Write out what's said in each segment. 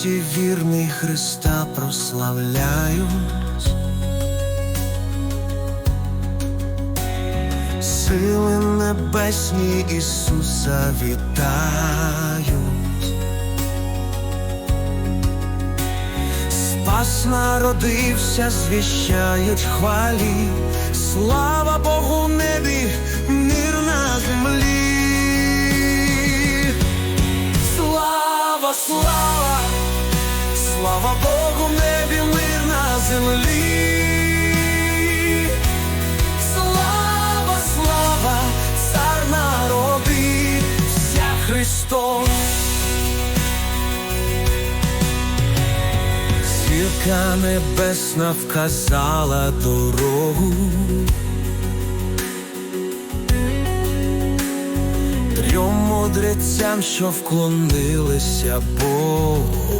всі вірні Христа прославляють. Сили небесні Ісуса вітають. Спас народився, звіщають хвалі, слава Богу небі, землі. Слава, слава, цар народився Христос. Зірка небесна вказала дорогу. Трьом мудрецям, що вклонилися Богу.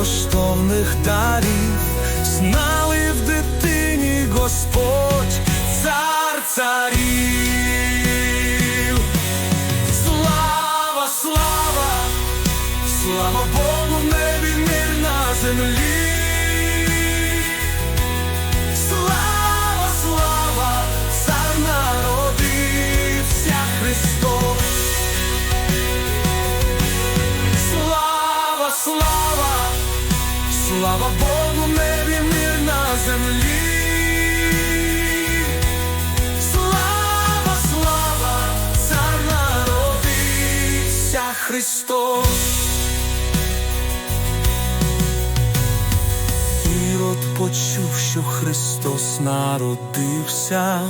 Подарували коштовних дарів, знали в дитині Господь, цар царів. Слава, слава, слава Богу небі, мир на землі. Слава Богу небі, мир на землі. Слава, слава, цар народився Христос. Ірод почув, що Христос народився.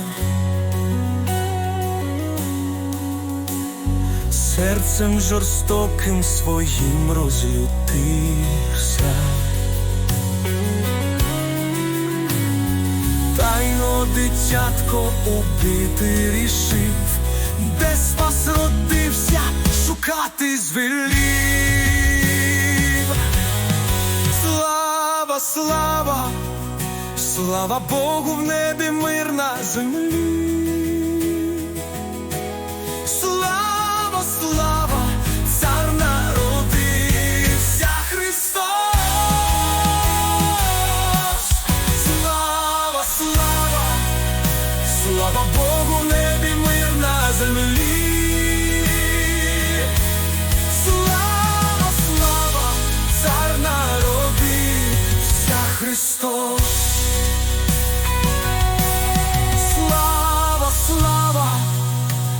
Серцем жорстоким своїм розлютився. Дитятко убити рішив, де спас родився, шукати звелів. Слава, слава, слава Богу в небі, мир на землі. Христос, слава, слава,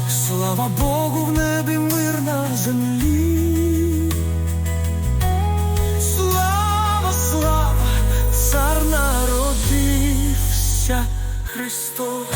слава Богу в небі мир на землі. Слава, слава, цар народився Христос.